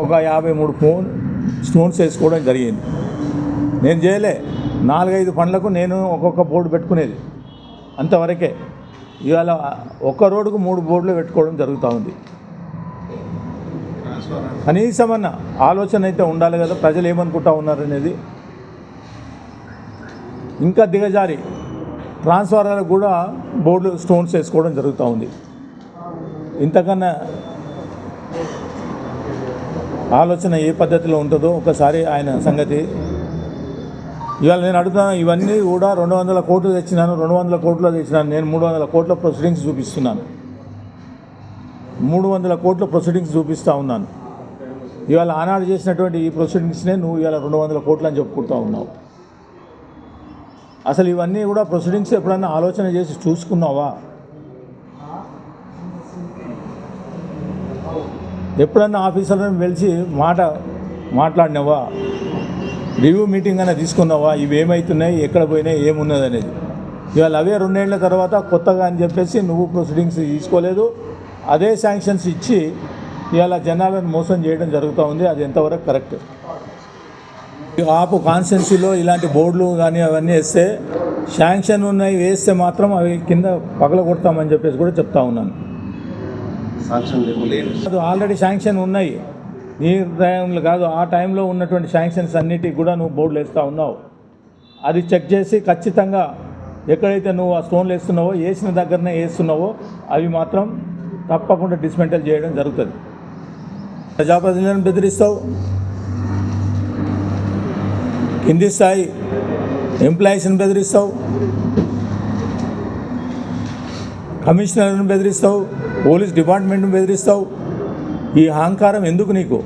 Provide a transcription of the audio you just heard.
ఒక యాభై మూడు ఫోన్ స్టోన్స్ వేసుకోవడం జరిగింది. నేను చేయలే. నాలుగైదు పండ్లకు నేను ఒక్కొక్క బోర్డు పెట్టుకునేది. అంతవరకే. ఇవాళ ఒక్క రోడ్డుకు మూడు బోర్డులు పెట్టుకోవడం జరుగుతూ ఉంది. కనీసమన్న ఆలోచన అయితే ఉండాలి కదా. ప్రజలు ఏమనుకుంటా ఉన్నారు అనేది. ఇంకా దిగజారి. ట్రాన్స్ఫార్మర్లకు కూడా బోర్డులు స్టోన్స్ వేసుకోవడం జరుగుతూ ఉంది. ఇంతకన్నా ఆలోచన ఏ పద్ధతిలో ఉంటుందో ఒకసారి ఆయన సంగతి. ఇవాళ నేను అడుగుతాను ఇవన్నీ కూడా రెండు వందల కోట్లు తెచ్చినాను రెండు వందల కోట్లు తెచ్చినాను నేను మూడు వందల కోట్ల ప్రొసీడింగ్స్ చూపిస్తున్నాను. మూడు వందల కోట్ల ప్రొసీడింగ్స్ చూపిస్తూ ఉన్నాను. ఇవాళ ఆనాడు చేసినటువంటి ఈ ప్రొసీడింగ్స్నే నువ్వు ఇవాళ రెండు వందల కోట్లు అని చెప్పుకుంటూ ఉన్నావు. అసలు ఇవన్నీ కూడా ప్రొసీడింగ్స్ ఎప్పుడన్నా ఆలోచన చేసి చూసుకున్నావా? ఎప్పుడన్నా ఆఫీసర్లను పిలిచి మాట మాట్లాడినావా? రివ్యూ మీటింగ్ అయినా తీసుకున్నావా? ఇవి ఏమవుతున్నాయి ఎక్కడ పోయినాయి? ఏమున్నది అనేది. ఇవాళ అవే రెండేళ్ళ తర్వాత కొత్తగా అని చెప్పేసి నువ్వు ప్రొసీడింగ్స్ తీసుకోలేదు. అదే శాంక్షన్స్ ఇచ్చి ఇవాళ జనాలను మోసం చేయడం జరుగుతూ ఉంది. అది ఎంతవరకు కరెక్ట్? ఆపు కాన్స్టెన్సీలో ఇలాంటి బోర్డులు కానీ అవన్నీ వేస్తే శాంక్షన్ ఉన్నాయి వేస్తే మాత్రం అవి కింద పగల కొడతామని చెప్పేసి కూడా చెప్తా ఉన్నాను. సాంక్షన్ అది ఆల్రెడీ శాంక్షన్ ఉన్నాయి. నీ టైంలో కాదు ఆ టైంలో ఉన్నటువంటి శాంక్షన్స్ అన్నిటికి కూడా నువ్వు బోర్డులు వేస్తూ ఉన్నావు. అది చెక్ చేసి ఖచ్చితంగా ఎక్కడైతే నువ్వు ఆ స్టోన్లు వేస్తున్నావో వేసిన దగ్గరనే వేస్తున్నావో అవి మాత్రం తప్పకుండా డిస్మెంటల్ చేయడం జరుగుతుంది. ప్రజాప్రతినిధులను బెదిరిస్తావు. కింది స్థాయి ఎంప్లాయీస్ని బెదిరిస్తావు. కమిషనర్ను బెదిరిస్తావు పోలీస్ డిపార్ట్మెంట్ను బెదిరిస్తావు. ఈ అహంకారం ఎందుకు నీకు?